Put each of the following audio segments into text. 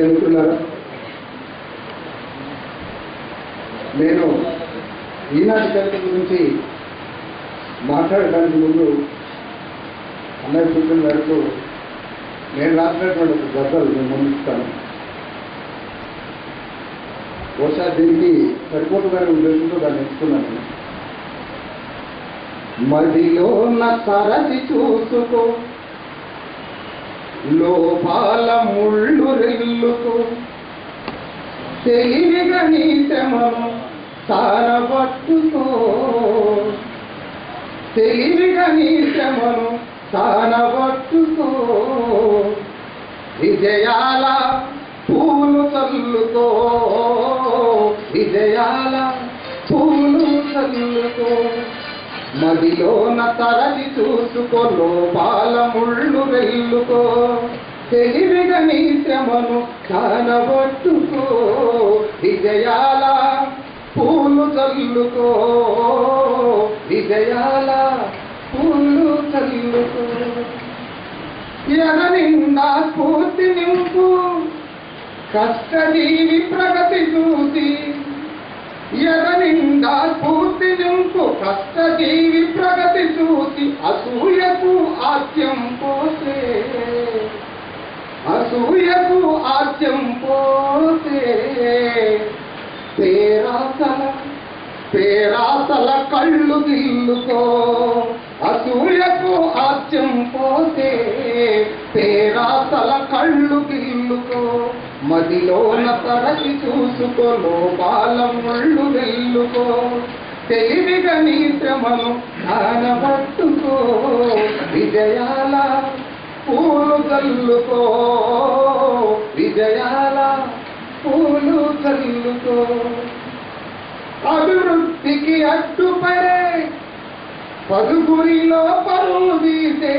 ఏమైనా నేను ఈనాటి కవిత గురించి మాట్లాడడానికి ముందు అన్నయ్య సూచన మేరకు నేను రాసినటువంటి ఒక గద్దలు నేను ముందుతాను బహుశా దీనికి సరిపోతుందనే ఉద్దేశంతో దాన్ని ఎంచుకున్నాను మదిలో సరది చూసుకో లోపాల ముళ్ళు రెల్లుకు. తెలివి నీ శ్రమను తెలివి తెలివిగా నీ విజయాల పూలు చల్లుకో. విజయాల పూలు చల్లుకో. మదిలోన తరలి చూసుకో లోపాల ముళ్ళు వెళ్ళుకో తెలివిగా నీ శ్రమను కానబట్టుకో విజయాల పూలు చల్లుకో. విజయాల పూలు చల్లుకో. ఎననిండా స్ఫూర్తి నింపు. కష్టజీవి ప్రగతి చూసి ఎదనిండా స్ఫూర్తి నింపు కష్టజీవి ప్రగతి చూసి అసూయకు ఆద్యం పోతే. అసూయకు ఆద్యం పోతే. పేరాసల పేరాసల కళ్ళు గిల్లుకో. అసూయకు ఆద్యం పోతే. పేరాసల కళ్ళు గిల్లుకో. మదిలోన తరచి చూసుకో లోపాల ముళ్ళు వెల్లుకో. తెలివిగా నీ శ్రమను కానబట్టుకో విజయాల పూలు చల్లుకో విజయాల పూలు చల్లుకో అభివృద్ధికి అడ్డుపడే పదుగురిలో పరువు తీసే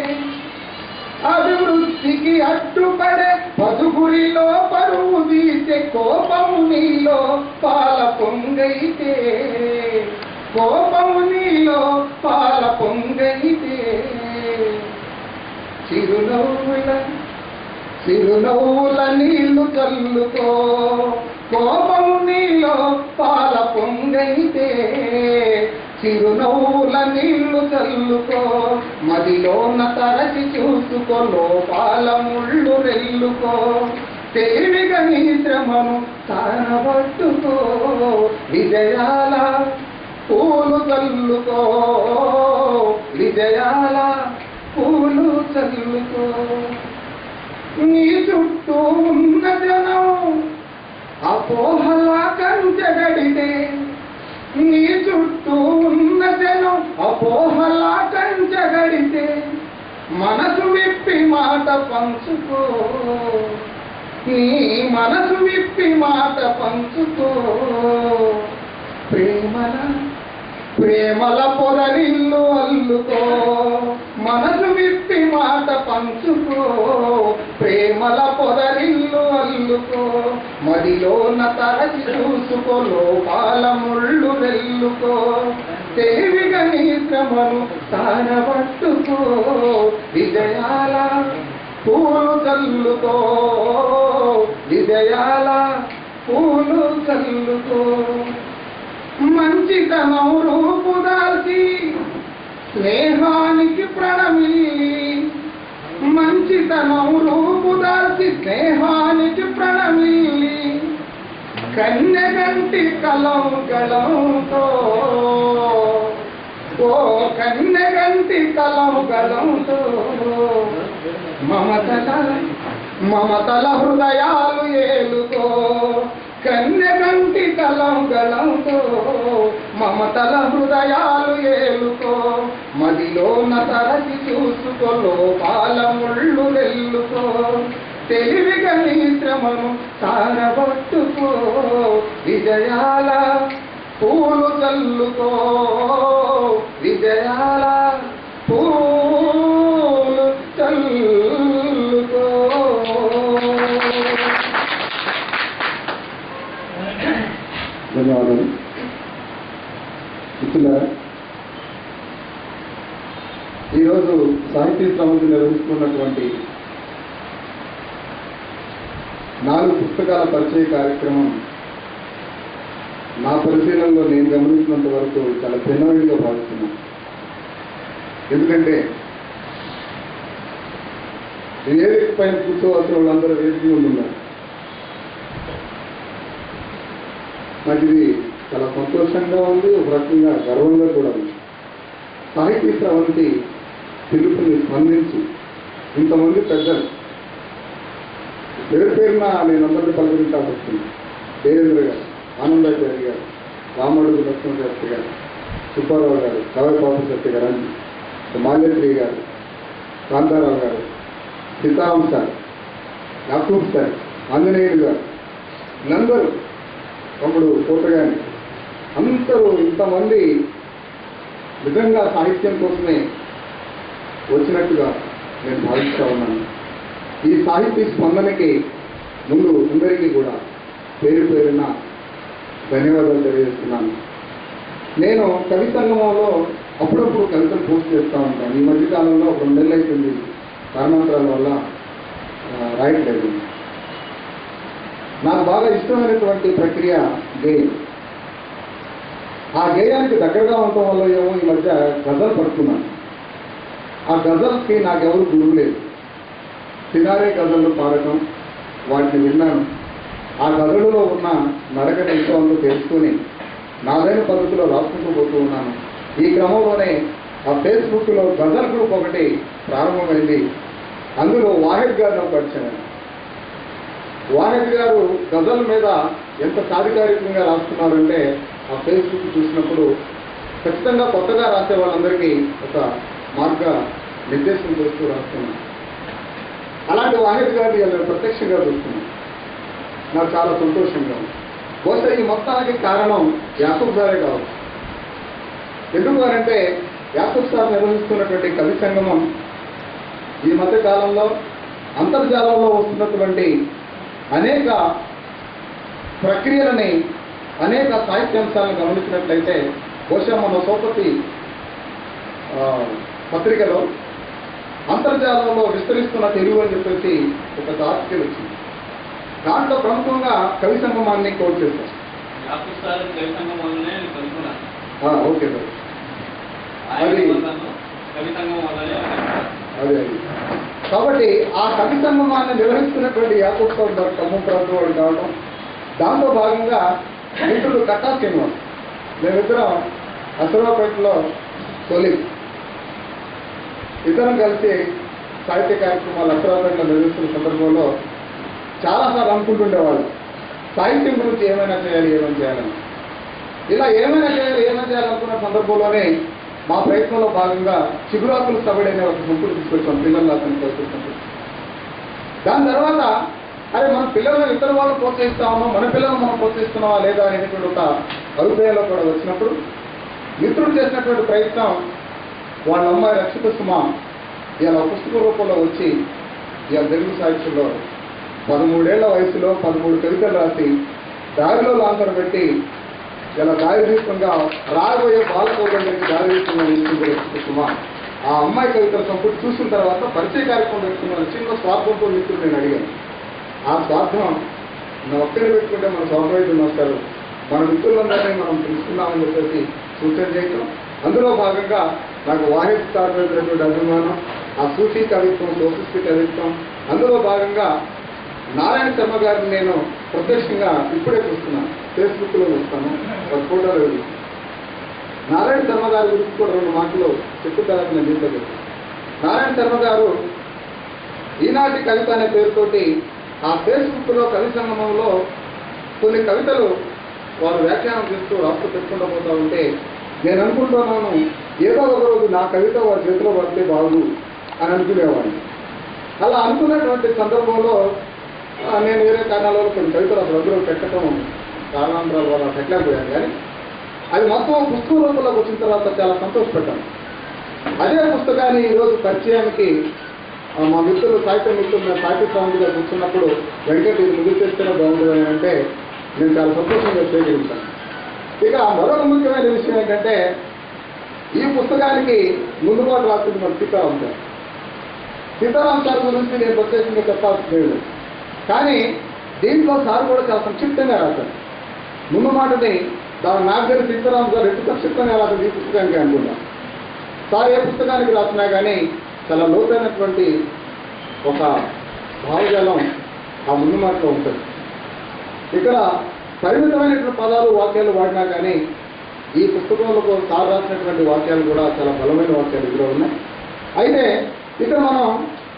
అభివృద్ధికి అడ్డుపడే పదుగురిలో పరువు తీసే కోపము నీలో పాల పొంగైతే. కోపము నీలో పాల పొంగైతే. చిరునవ్వుల చిరునవ్వుల నీళ్ళు చల్లుకో కోపము నీలో పాల పొంగైతే. చిరునవ్వుల నీళ్ళు చల్లుకో మదిలోన తరచి చూసుకో లోపాల ముళ్ళు రెల్లుకో తెలివిగా నీ శ్రమను తానబట్టుకో విజయాల పూలు చల్లుకో. విజయాల పూలు చల్లుకో. నీ చుట్టూ ఉన్న జనం అపోహలా కంచగడితే నీ చుట్టూ ఉన్న జనం అపోహలా కంచగడితే మనసు విప్పి మాట పంచుకో. నీ మనసు విప్పి మాట పంచుకో. ప్రేమల ప్రేమల పొరలిల్లు అల్లుకో. మనసు విప్పి మాట పంచుకో. ప్రేమల పొదరిల్లు అల్లుకో మదిలోన తరచి చూసుకో లోపాల ముళ్ళు వెల్లుకో. తెలివిగా నీ శ్రమను తానబట్టుకో విజయాల పూలు చల్లుకో. విజయాల పూలు చల్లుకో. మంచితనం రూపుదాల్చి స్నేహానికి ప్రణమీ మంచితనం రూపుదాల్చి స్నేహానికి ప్రణమిల్లి కన్నెగంటి కలం గలంతో. ఓ కన్నెగంటి కలం గలంతో. మమతల మమతల హృదయాలు ఏలుకో కన్యగంటి కలం గలంతో. మమతల హృదయాలు ఏలుకో మదిలోన తరచి చూసుకో లోపాల ముళ్ళు వెల్లుకో తెలివిగా నీ శ్రమను తారబట్టుకో. విజయాల పూలు చల్లుకో విజయాల సాహిత్య సాహితీ సమితి నిర్వహిస్తున్నటువంటి నాలుగు పుస్తకాల పరిచయ కార్యక్రమం నా పరిశీలనలో నేను గమనించినంత వరకు చాలా భిన్నమైనగా భావిస్తున్నాను. ఎందుకంటే వేదిక పైన కూర్చోవలసిన వాళ్ళందరూ వేదిక ఉన్నారు. నాకు ఇది చాలా సంతోషంగా ఉంది ఒక రకంగా గర్వంగా కూడా ఉంది. సాహిత్య స్రవంతి పిలుపుని స్పందించి ఇంతమంది పెద్దలు. పేరు పేరున నేను అందరినీ పలకరించాల్సి వస్తుంది దేవేంద్ర గారు ఆనందాచారి గారు రామడుగు లక్ష్మణశాస్త్రి గారు సుబ్బారావు గారు కవైపాపు సత్య గారు అని మాల్యశ్రీ గారు కాంతారావు గారు సీతారాం సార్ యాకూబ్ సార్ ఆంజనేయుడు గారు వీళ్ళందరూ తమ్ముడు కోటగాని అందరూ ఇంతమంది నిజంగా సాహిత్యం కోసమే వచ్చినట్టుగా నేను భావిస్తూ ఉన్నాను. ఈ సాహితీ స్పందనకి ముందు అందరికీ కూడా పేరు పేరున ధన్యవాదాలు తెలియజేస్తున్నాను. నేను కవి సంగమంలో అప్పుడప్పుడు కవితలు పోస్ట్ చేస్తూ ఉంటాను. ఈ మధ్యకాలంలో ఒక రెండు నెలలు అవుతుంది కారణాంతరాల వల్ల రాయట్లేదు. నాకు బాగా ఇష్టమైనటువంటి ప్రక్రియ గేయం. ఆ గేయానికి దగ్గరగా ఉండటం వల్ల ఏమో ఈ మధ్య గజలు పడుతున్నాను. ఆ గజల్కి నాకెవరు గురువు లేదు సినారే గజళ్ళు పాడటం వాటిని విన్నాను. ఆ గజలులో ఉన్న నరక ఎంతో తెలుసుకొని నాదైన పద్ధతిలో రాసుకుంటూ పోతూ ఉన్నాను. ఈ క్రమంలోనే ఆ ఫేస్బుక్లో గజల్ గ్రూప్ ఒకటి ప్రారంభమైంది. అందులో వాహిద్ గారిని పరిచయం. వాహిద్ గారు గజల్ మీద ఎంత సాధికారికంగా రాస్తున్నారంటే ఆ ఫేస్బుక్ చూసినప్పుడు ఖచ్చితంగా కొత్తగా రాసే వాళ్ళందరికీ ఒక మార్గ నిర్దేశం చేస్తూ రాస్తున్నాను. అలాంటి వాహిద్ గారిని నేను ప్రత్యక్షంగా చూస్తున్నాను. నాకు చాలా సంతోషంగా ఉంది. బహుశా ఈ మొత్తానికి కారణం యాకూబ్ సారే కావచ్చు. ఎందుకు అంటే యాకూబ్ సార్ నిర్వహిస్తున్నటువంటి కవి సంగమం ఈ మధ్య కాలంలో అంతర్జాలంలో వస్తున్నటువంటి అనేక ప్రక్రియలని అనేక సాహిత్యాంశాలను గమనించినట్లయితే బహుశా మన సోపతి పత్రికలో అంతర్జాలంలో విస్తరిస్తున్న తెలుగు అని చెప్పేసి ఒక ఆర్టికల్ వచ్చింది. దాంట్లో ప్రముఖంగా కవి సంగమాన్ని కోట్ చేశారు. Okay sir. అది- అదే కాబట్టి ఆ కవి సంగమాన్ని నిర్వహిస్తున్నటువంటి యాకూబ్ సార్ గారు ఖమ్మం ప్రాంతం వాడు కావడం దాంతో భాగంగా మిత్రుడు కట్టా శ్రీనివాస్. మేమిద్దరం అసరాపేటలో తొలి ఇద్దరం కలిసి సాహిత్య కార్యక్రమాలు అసరాపేటలో నిర్వహిస్తున్న సందర్భంలో చాలాసార్లు అనుకుంటుండేవాళ్ళు సాహిత్యం గురించి ఏమైనా చేయాలి ఏమైనా చేయాలని. ఇలా ఏమైనా చేయాలి ఏమైనా చేయాలనుకున్న సందర్భంలోనే మా ప్రయత్నంలో భాగంగా చిగురాకులు సబడి అనే ఒక గుంపులు తీసుకొచ్చాం పిల్లలు అతను తీసుకొచ్చినప్పుడు దాని తర్వాత అరే మన పిల్లలను ఇతర వాళ్ళు ప్రోత్సహిస్తామో మన పిల్లలను మనం ప్రోత్సహిస్తున్నావా లేదా అనేటువంటి ఒక అభిప్రాయంలో కూడా వచ్చినప్పుడు మిత్రుడు చేసినటువంటి ప్రయత్నం వాళ్ళ అమ్మాయి రక్షిత సుమ ఇలా పుస్తక రూపంలో వచ్చి ఇలా తెలుగు సాహిత్యంలో పదమూడేళ్ళ వయసులో పదమూడు కవితలు రాసి దారిలో లాంతరం పెట్టి ఇలా దారిదీపంగా రాబోయే బాలకౌరంగానికి దారిదీపంగా నిలిచింది రక్షిత సుమ ఆ అమ్మాయి కవితలు సంపూర్తి చూసిన తర్వాత పరిచయ కార్యక్రమం పెట్టుకున్నాను చిన్న స్వార్థంతో మిత్రుడు నేను అడిగాను. ఆ స్వార్థం నా ఒక్కరిని పెట్టుకుంటే మన సౌకర్యం వస్తారు మన మిత్రులందరినీ మనం తెలుసుకున్నామని చెప్పేసి సూచన చేయటం. అందులో భాగంగా నాకు వాహిద్ స్టార్ అయినటువంటి అభిమానం ఆ సూఫీ కవిత్వం సోఫిస్టి కవిత్వం అందులో భాగంగా నారాయణ శర్మ గారిని నేను ప్రత్యక్షంగా ఇప్పుడే చూస్తున్నాను. ఫేస్బుక్లో చూస్తాను. ఒక ఫోటోలో నారాయణ శర్మ గారి గురించి కూడా రెండు మాటలు చెప్పుతారని నేను చెప్పలేదు. నారాయణ శర్మ గారు ఈనాటి కవిత అనే పేరుతోటి ఆ ఫేస్బుక్లో కవి సంగమంలో కొన్ని కవితలు వారు వ్యాఖ్యానం చేస్తూ రాస్తూ పెట్టుకుంటూ పోతా ఉంటే నేను అనుకుంటున్నాను ఏదో ఒక రోజు నా కవిత వారి చేతిలో పడితే బాగు అని అనుకునేవాడిని. అలా అనుకునేటువంటి సందర్భంలో నేను వేరే కారణాలలో కొన్ని కవితలు అసలు అందులో పెట్టడం కారణాంతరాల వల్ల పెట్టలేకపోయాను. కానీ అది మొత్తం పుస్తక రూపంలోకి వచ్చిన తర్వాత చాలా సంతోషపడ్డాను. అదే పుస్తకాన్ని ఈరోజు పరిచయానికి మా మిత్రులు సాహిత్య మిత్రులు మేము సాహిత్య స్వామిగా కూర్చున్నప్పుడు వెంకట ఇది ముగ్గురు చేస్తేనే బాగుంటుంది అంటే నేను చాలా సంతోషంగా స్వీకరించాను ఇక మరొక ముఖ్యమైన విషయం ఏంటంటే ఈ పుస్తకానికి ముందుబాటు రాసింది మన సీతారాం సార్ సీతారాం సార్ గురించి నేను ప్రత్యేకంగా చెప్పాల్సిన లేదు. కానీ దీంట్లో సార్ కూడా చాలా సంక్షిప్తంగా రాశారు. ముందు మాటని దాని నాకు దగ్గర సీతారాం గారు ఎటు సంక్షిప్తంగా రాసింది ఈ పుస్తకానికి అనుకుంటా సార్ ఏ పుస్తకానికి రాసినా కానీ చాలా లోతైనటువంటి ఒక భావజాలం ఆ ముందు మాటలో ఉంటుంది. ఇక్కడ పరిమితమైనటువంటి పదాలు వాక్యాలు వాడినా కానీ ఈ పుస్తకంలో సార్ రాసినటువంటి వాక్యాలు కూడా చాలా బలమైన వాక్యాలు ఇందులో ఉన్నాయి. అయితే ఇక్కడ మనం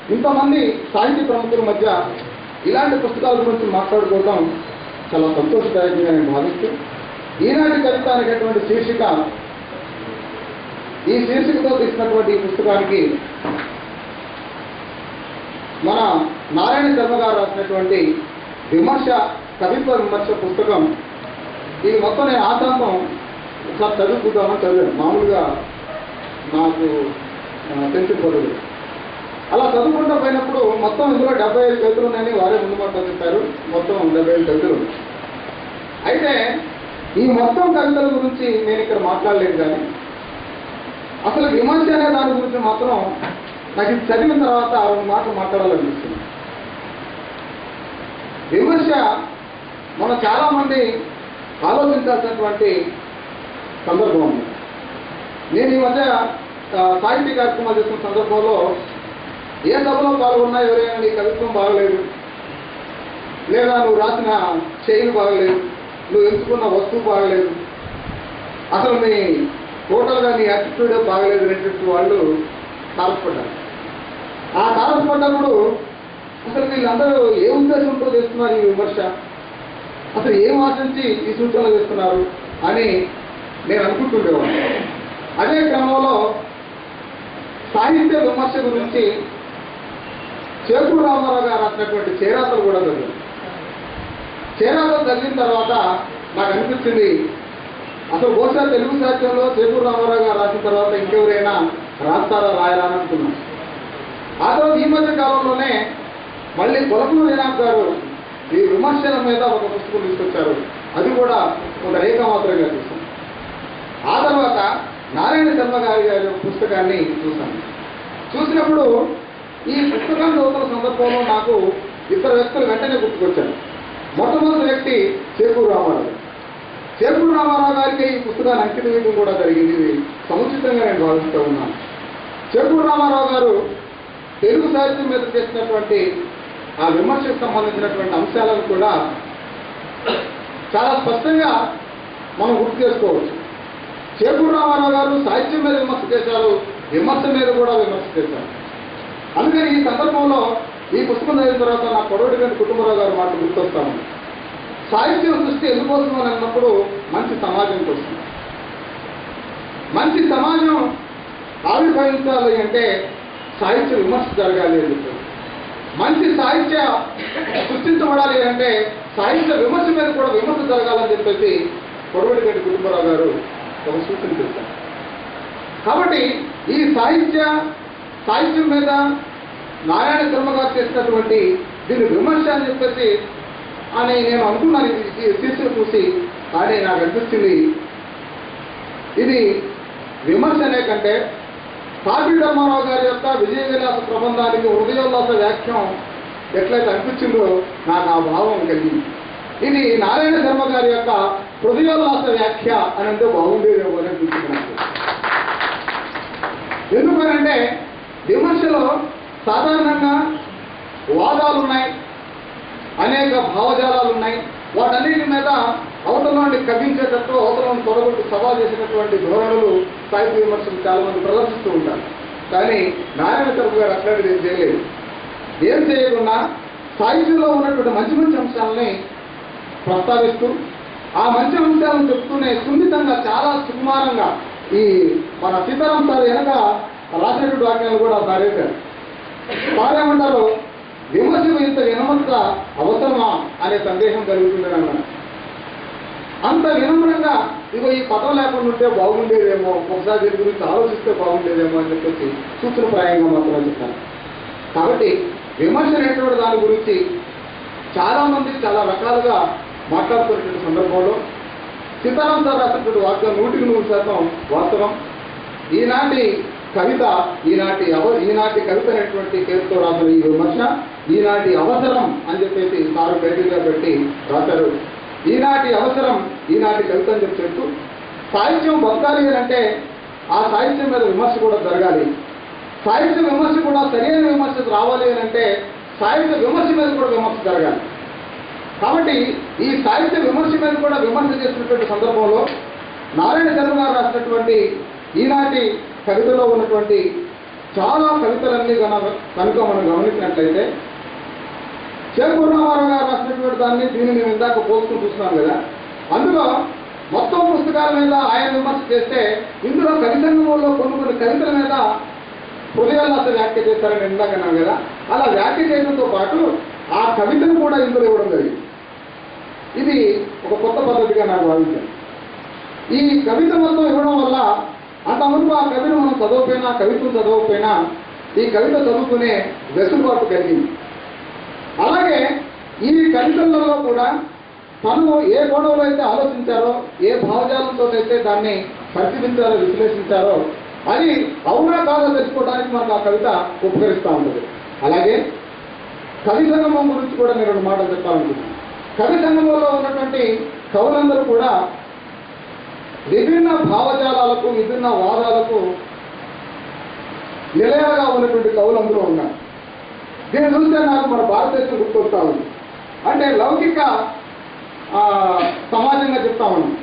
ఇంతమంది సాహిత్య ప్రముఖుల మధ్య ఇలాంటి పుస్తకాల గురించి మాట్లాడుకోవడం చాలా సంతోషదాయకంగా నేను భావిస్తూ ఈనాటి కవిత అనేటటువంటి శీర్షిక ఈ శీర్షికతో తీసినటువంటి ఈ పుస్తకానికి మన నారాయణ శర్మ గారు రాసినటువంటి విమర్శ కవిత్వ విమర్శ పుస్తకం ఇది మొత్తం నేను ఆశాంతం ఇట్లా చదువుకుందామని చదివాను. మామూలుగా నాకు ఆ, తెలిసిన అలా చదువుకుంటూ పోయినప్పుడు మొత్తం ఇందులో డెబ్బై ఐదు కవితలు ఉన్నాయని వారే ముందు మాట చెప్పారు. మొత్తం డెబ్బై ఐదు కవితలు అయితే ఈ మొత్తం కవితల గురించి నేను ఇక్కడ మాట్లాడలేదు కానీ అసలు విమర్శ అనే దాని గురించి మాత్రం నాకు ఇది చదివిన తర్వాత ఆ రెండు మాటలు మాట్లాడాలనిపిస్తుంది. విమర్శ మనం చాలామంది ఆలోచించాల్సినటువంటి సందర్భం ఉంది నేను ఈ మధ్య సాహిత్య కార్యక్రమాలు చేస్తున్న సందర్భంలో ఏ సభలో పాల్గొన్నా ఎవరైనా నీ కవిత్వం బాగలేదు లేదా నువ్వు రాసిన శైలి బాగలేదు నువ్వు ఎంచుకున్న వస్తువు బాగలేదు అసలు నీ టోటల్గా నీ యాటిట్యూడ్ బాగలేదు అనేటువంటి వాళ్ళు తారసపడ్డారు. ఆ తారసపడ్డప్పుడు అసలు వీళ్ళందరూ ఏ ఉద్దేశంతో చేస్తున్నారు ఈ విమర్శ? అసలు ఏం ఆశించి ఈ సూచనలు చేస్తున్నారు అని నేను అనుకుంటుండేవాడిని. అదే క్రమంలో సాహిత్య విమర్శ గురించి చేకూరు రామారావు గారు రాసినటువంటి చేరాతలు కూడా జరిగింది చేరాతలు చదివిన తర్వాత నాకు అనిపించింది అసలు బహుశా తెలుగు సాహిత్యంలో చేకూరు రామారావు గారు రాసిన తర్వాత ఇంకెవరైనా రాస్తారా రాయరా అనుకున్నాను. ఆ తర్వాత ఈ మధ్య కాలంలోనే మళ్ళీ కొలకూరు రేనాథ్ గారు ఈ విమర్శల మీద ఒక పుస్తకం తీసుకొచ్చారు. అది కూడా ఒక రేఖ మాత్రమే చూసాం ఆ తర్వాత నారాయణ శర్మ గారి గారి పుస్తకాన్ని చూశాను. చూసినప్పుడు ఈ పుస్తకాన్ని చదువుతున్న సందర్భంలో నాకు ఇద్దరు వ్యక్తులు వెంటనే గుర్తుకొచ్చాను మొట్టమొదటి వ్యక్తి చేకూరు రామారావు. చేకూరు రామారావు గారికి ఈ పుస్తకాన్ని అంకితం వేయడం కూడా జరిగింది. ఇది సముచితంగా నేను భావిస్తూ ఉన్నాను. చేకూరు రామారావు గారు తెలుగు సాహిత్యం మీద చేసినటువంటి ఆ విమర్శకు సంబంధించినటువంటి అంశాలను కూడా చాలా స్పష్టంగా మనం గుర్తు చేసుకోవచ్చు. చేకూరు రామారావు గారు సాహిత్యం మీద విమర్శ చేశారు విమర్శ మీద కూడా విమర్శ చేశారు. అందుకని ఈ సందర్భంలో ఈ పుస్తకం చదివిన తర్వాత నా పొడవటి గారి కుటుంబరావు గారు మాట గుర్తొస్తాను. సాహిత్యం సృష్టి ఎందుకోసం అని అన్నప్పుడు మంచి సమాజం కోసం మంచి సమాజం ఆవిర్భవించాలి అంటే సాహిత్య విమర్శ జరగాలి అని మంచి సాహిత్య సృష్టించబడాలి అంటే సాహిత్య విమర్శ మీద కూడా విమర్శ జరగాలని చెప్పేసి పొడవటి కుటుంబరావు గారు ఒక సూచన చెప్తారు కాబట్టి ఈ సాహిత్య సాహిత్యం మీద నారాయణ శర్మ గారు చేసినటువంటి దీని విమర్శ అని చెప్పేసి అని నేను అనుకున్నాను. ఇది ఈ చూసి కానీ నాకు అనిపిస్తుంది ఇది విమర్శ అనే కంటే కాపీ రామారావు గారి యొక్క విజయ విలాస ప్రబంధానికి హృదయోల్లాస వ్యాఖ్యం ఎట్లయితే అనిపించిందో నాకు ఆ భావం కలిగింది. ఇది నారాయణ శర్మ గారి యొక్క హృదయోల్లాస వ్యాఖ్య అనంటే బాగుండేదేమో అని అనిపించుకున్నాను ఎందుకనంటే విమర్శలో సాధారణంగా వాదాలు ఉన్నాయి అనేక భావజాలాలు ఉన్నాయి వాటన్నిటి మీద అవతలాన్ని నుండి కవించేటట్టు అవతల తొడగొట్టు సవాల్ చేసేటటువంటి ధోరణులు సాహిత్య విమర్శలు చాలా మంది ప్రదర్శిస్తూ ఉంటారు. కానీ నారాయణ తరపు గారు అట్లాంటిది ఏం చేయలేదు. ఏం చేయకుండా సాహిత్యంలో ఉన్నటువంటి మంచి మంచి అంశాలని ప్రస్తావిస్తూ ఆ మంచి అంశాలను చెప్తూనే సున్నితంగా చాలా సుకుమారంగా ఈ మన సీతారాం సార్ వెనక రాసినటువంటి వాక్యాలు కూడా సారేశారు సారేమంటారు విమర్శ ఇంత వినమ్రత అవసరమా అనే సందేహం కలుగుతుందని అన్నారు. అంత వినమ్రంగా ఇగో ఈ పదం లేకుండా ఉంటే బాగుండేదేమో ఒకసారి దీని గురించి ఆలోచిస్తే బాగుండేదేమో అని చెప్పేసి సూత్రప్రాయంగా మాత్రం చెప్పాను కాబట్టి విమర్శ అనేటువంటి దాని గురించి చాలామంది చాలా రకాలుగా మాట్లాడుతున్న సందర్భంలో సీతారాం సార్ రాసినటువంటి వాక్యం నూటికి నూరు శాతం వాస్తవం. ఈనాటి కవిత ఈనాటి అవ ఈనాటి కవిత అనేటువంటి పేరుతో రాసిన ఈ విమర్శ ఈనాటి అవసరం అని చెప్పేసి సారు పేటీగా పెట్టి రాశారు. ఈనాటి అవసరం ఈనాటి కవిత అని చెప్పి చెప్తూ సాహిత్యం బతకాలి అంటే ఆ సాహిత్యం మీద విమర్శ కూడా జరగాలి. సాహిత్య విమర్శ కూడా సరైన విమర్శ రావాలి అని అంటే సాహిత్య విమర్శ మీద కూడా విమర్శ జరగాలి. కాబట్టి ఈ సాహిత్య విమర్శ మీద కూడా విమర్శ చేసినటువంటి సందర్భంలో నారాయణ శర్మ గారు రాసినటువంటి ఈనాటి కవితలో ఉన్నటువంటి చాలా కవితలన్నీ కనుక కనుక మనం గమనించినట్లయితే చేకూరు గారు రాసినటువంటి దాన్ని దీన్ని నేను ఇందాక పోల్చుకుని చూస్తున్నాం కదా. అందులో మొత్తం పుస్తకాల మీద ఆయన విమర్శ చేస్తే ఇందులో కవితంగంలో కొన్ని కొన్ని కవితల మీద హృదయాల్లాస వ్యాఖ్య చేస్తారని ఇందాక కదా. అలా వ్యాఖ్య చేయడంతో పాటు ఆ కవితను కూడా ఇందులో ఇవ్వడం జరిగింది. ఇది ఒక కొత్త పద్ధతిగా నాకు భావించాను ఈ కవిత మొత్తం ఇవ్వడం వల్ల అంతవరకు ఆ కవిని మనం చదవకపోయినా కవిత్వం చదవకపోయినా ఈ కవిత చదువుకునే వెసులుబాటు కలిగింది. అలాగే ఈ కవితలలో కూడా తను ఏ గొడవలో అయితే ఆలోచించారో ఏ భావజాలంతో అయితే దాన్ని పరిశీలించారో విశ్లేషించారో అది అవునా కాదో తెలుసుకోవడానికి మనకు ఆ కవిత ఉపకరిస్తూ ఉంటుంది అలాగే కవి సంగమం గురించి కూడా నేను రెండు మాటలు చెప్పాలనుకుంటున్నాను. కవి సంఘంలో ఉన్నటువంటి కవులందరూ కూడా విభిన్న భావజాలాలకు విభిన్న వాదాలకు నిలయాలుగా ఉన్నటువంటి కవులందరూ ఉన్నారు. దీన్ని చూస్తే నాకు మన భారతదేశం గుర్తొస్తా ఉంది. అంటే లౌకిక సమాజంగా చెప్తా ఉన్నాం.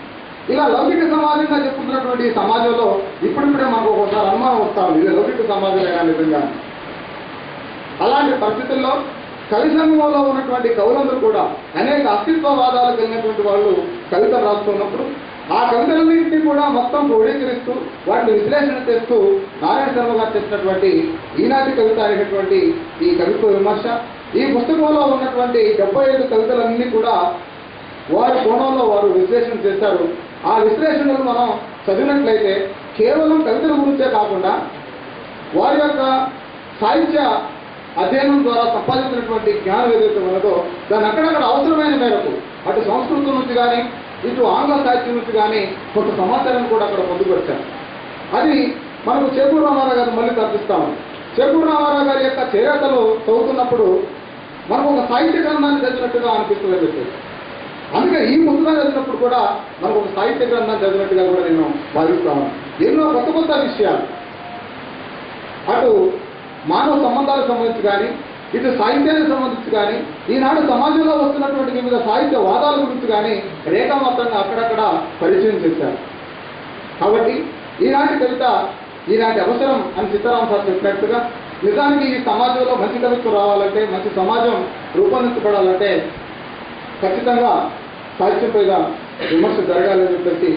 ఇలా లౌకిక సమాజంగా చెప్తున్నటువంటి సమాజంలో ఇప్పుడిప్పుడే మాకు ఒకసారి అనుమానం వస్తా ఉంది. ఇది లౌకిక సమాజమేనా నిజంగా అలాంటి పరిస్థితుల్లో కలిసంగంలో ఉన్నటువంటి కవులందరూ కూడా అనేక అస్తిత్వవాదాలు కలిగినటువంటి వాళ్ళు కవితలు రాస్తున్నప్పుడు ఆ కవితలన్నింటినీ కూడా మొత్తం క్రోడీకరిస్తూ వాటిని విశ్లేషణ చేస్తూ నారాయణ శర్మ గారు చేసినటువంటి ఈనాటి కవిత అనేటటువంటి ఈ కవిత్వ విమర్శ ఈ పుస్తకంలో ఉన్నటువంటి డెబ్బై ఐదు కవితలన్నీ కూడా వారి కోణంలో వారు విశ్లేషణ చేశారు. ఆ విశ్లేషణలు మనం చదివినట్లయితే కేవలం కవితల గురించే కాకుండా వారి యొక్క సాహిత్య అధ్యయనం ద్వారా సంపాదించినటువంటి జ్ఞానం ఏదైతే ఉన్నదో దాన్ని అక్కడక్కడ అవసరమైన మేరకు అటు సంస్కృతం నుంచి కానీ ఇటు ఆంగ్ల సాహిత్యం నుంచి కానీ కొంత సమాచారాన్ని కూడా అక్కడ పొందుపరిచారు. అది మనకు చేకూరు రామారావు గారు మళ్ళీ తప్పిస్తాము చేకూరు రామారావు గారి యొక్క చేరేతలు చదువుతున్నప్పుడు మనకు ఒక సాహిత్య గ్రంథాన్ని చదివినట్టుగా అనిపిస్తుంది చెప్పేసి అందుకే ఈ ముందుగా చదివినప్పుడు కూడా మనకు ఒక సాహిత్య గ్రంథాన్ని చదివినట్టుగా కూడా నేను భావిస్తాను. ఎన్నో కొత్త కొత్త విషయాలు. అటు మానవ సంబంధాలకు సంబంధించి కానీ ఇటు సాహిత్యానికి సంబంధించి కానీ ఈనాడు సమాజంలో వస్తున్నటువంటి వివిధ సాహిత్య వాదాల గురించి కానీ రేఖామాత్రంగా అక్కడక్కడ పరిచయం చేశారు. కాబట్టి ఈనాటి కవిత ఈనాటి అవసరం అని సీతారాం సార్ చెప్పినట్టుగా నిజానికి ఈ సమాజంలో మంచి కవిత్వం రావాలంటే మంచి సమాజం రూపొందించబడాలంటే ఖచ్చితంగా సాహిత్యంపై విమర్శ జరగాలని చెప్పేసి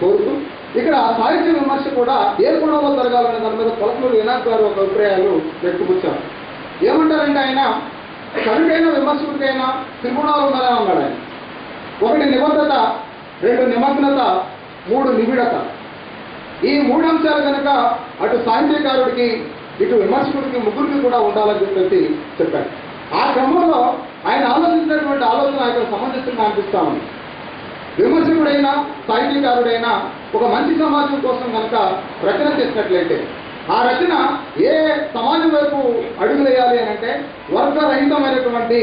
కోరుతూ ఇక్కడ సాహిత్య విమర్శ కూడా ఏ కోణంలో జరగాలనే దాని మీద కొలకూరు వినాయక్ గారు ఒక అభిప్రాయాలు వ్యక్తపరిచారు. ఏమంటారంటే ఆయన కవికైనా విమర్శకుడికైనా త్రిగుణాలు ఉన్నాయని అన్నాడు ఆయన. ఒకటి నిబద్ధత రెండు నిమగ్నత మూడు నిబిడత. ఈ మూడు అంశాలు కనుక అటు సాహిత్యకారుడికి ఇటు విమర్శకుడికి ముగ్గురికి కూడా ఉండాలని చెప్పేసి చెప్పారు. ఆ క్రమంలో ఆయన ఆలోచించినటువంటి ఆలోచన ఆయన సమంజసంగా అనిపిస్తా ఉంది. విమర్శకుడైనా సాహిత్యకారుడైనా ఒక మంచి సమాజం కోసం కనుక రచన చేసినట్లయితే ఆ రచన ఏ సమాజం వైపు అడుగులేయాలి అని అంటే వర్గరహితమైనటువంటి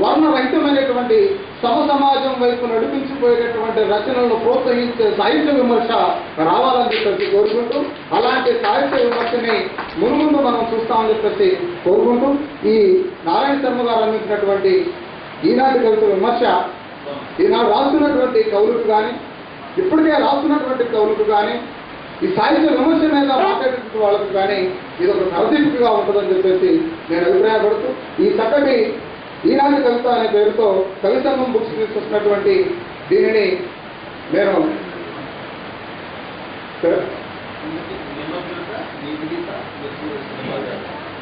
వర్ణరహితమైనటువంటి సమ సమాజం వైపు నడిపించిపోయేటటువంటి రచనలను ప్రోత్సహించే సాహిత్య విమర్శ రావాలని చెప్పేసి కోరుకుంటూ అలాంటి సాహిత్య విమర్శని మునుముందు మనం చూస్తామని చెప్పేసి కోరుకుంటూ ఈ నారాయణ శర్మ గారు అందించినటువంటి ఈనాటి కవిత విమర్శ ఈనాడు రాస్తున్నటువంటి కవులకు కానీ ఇప్పటికే రాస్తున్నటువంటి కవులకు కానీ ఈ సాహిత్య విమర్శ మీద మాట్లాడేటువంటి వాళ్ళకు కానీ ఇది ఒక నరదీపికగా ఉంటుందని చెప్పేసి నేను అభిప్రాయపడుతూ ఈ చక్కటి ఈనాటి కవిత అనే పేరుతో కవి సంఘం బుక్స్ తీసుకొచ్చినటువంటి దీనిని నేను నిమగ్నత నిబిడిత.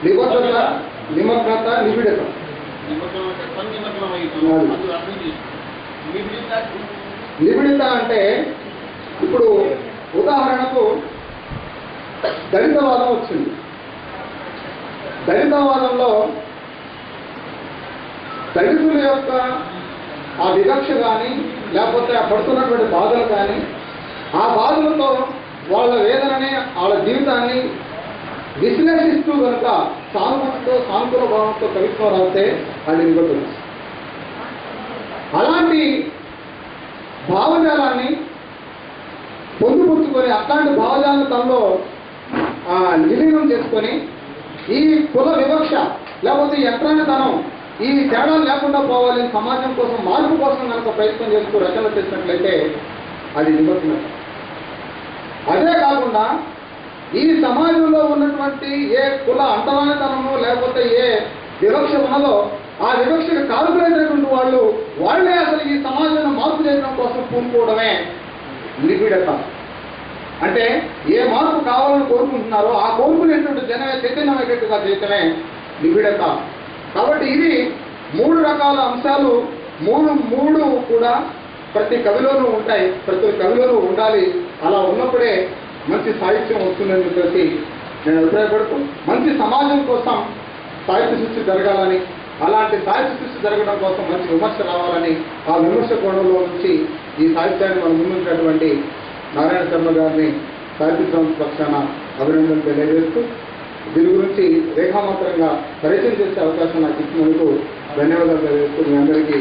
నిబద్ధత నిమగ్నత నిబిడత నిబిడిత నిబిడత అంటే ఇప్పుడు ఉదాహరణకు దళితవాదం వచ్చింది. దళితవాదంలో దళితుల యొక్క ఆ వివక్ష కానీ లేకపోతే ఆ పడుతున్నటువంటి బాధలు కానీ ఆ బాధలతో వాళ్ళ వేదనని వాళ్ళ జీవితాన్ని విశ్లేషిస్తూ కనుక సానుభూతితో సానుకూల భావంతో కవిత్వం రాస్తే వాళ్ళు నిలబడుతుంది అలాంటి భావజాలాన్ని పొందుపుచ్చుకొని అట్లాంటి భావజాలను తనలో విలీనం చేసుకొని ఈ కుల వివక్ష లేకపోతే ఈ ఎత్రానితనం ఈ తేడాలు లేకుండా పోవాలి సమాజం కోసం మార్పు కోసం కనుక ప్రయత్నం చేస్తూ రచన చేసినట్లయితే అది నిమగ్నం అదే కాకుండా ఈ సమాజంలో ఉన్నటువంటి ఏ కుల అంటరానితనము లేకపోతే ఏ వివక్ష ఉన్నదో ఆ వివక్షకు కారుకునేటటువంటి వాళ్ళు వాళ్ళే అసలు ఈ సమాజంలో మార్పు చేయడం కోసం పూనుకోవడమే నిబిడత. అంటే ఏ మార్పు కావాలని కోరుకుంటున్నారో ఆ కోరుకునేటువంటి జనమే చైతన్యమయ్యేటట్టుగా చేయటమే నిబిడత. కాబట్టి ఇది మూడు రకాల అంశాలు మూడు మూడు కూడా ప్రతి కవిలోనూ ఉంటాయి. ప్రతి కవిలోనూ ఉండాలి. అలా ఉన్నప్పుడే మంచి సాహిత్యం వస్తుందని చెప్పేసి నేను అభిప్రాయపడుతూ మంచి సమాజం కోసం సాహిత్య సృష్టి జరగాలని అలాంటి సాహిత్య సృష్టి జరగడం కోసం మంచి విమర్శ రావాలని ఆ విమర్శ కోణంలో నుంచి ఈ సాహిత్యాన్ని మనం ముందుంచినటువంటి నారాయణ శర్మ గారిని సాహిత్య సంస్థ పక్షాన అభినందనలు తెలియజేస్తూ దీని గురించి రేఖామాత్రంగా పరిచయం చేసే అవకాశం నాకు ఇచ్చినందుకు ధన్యవాదాలు తెలియజేస్తూ మీ అందరికీ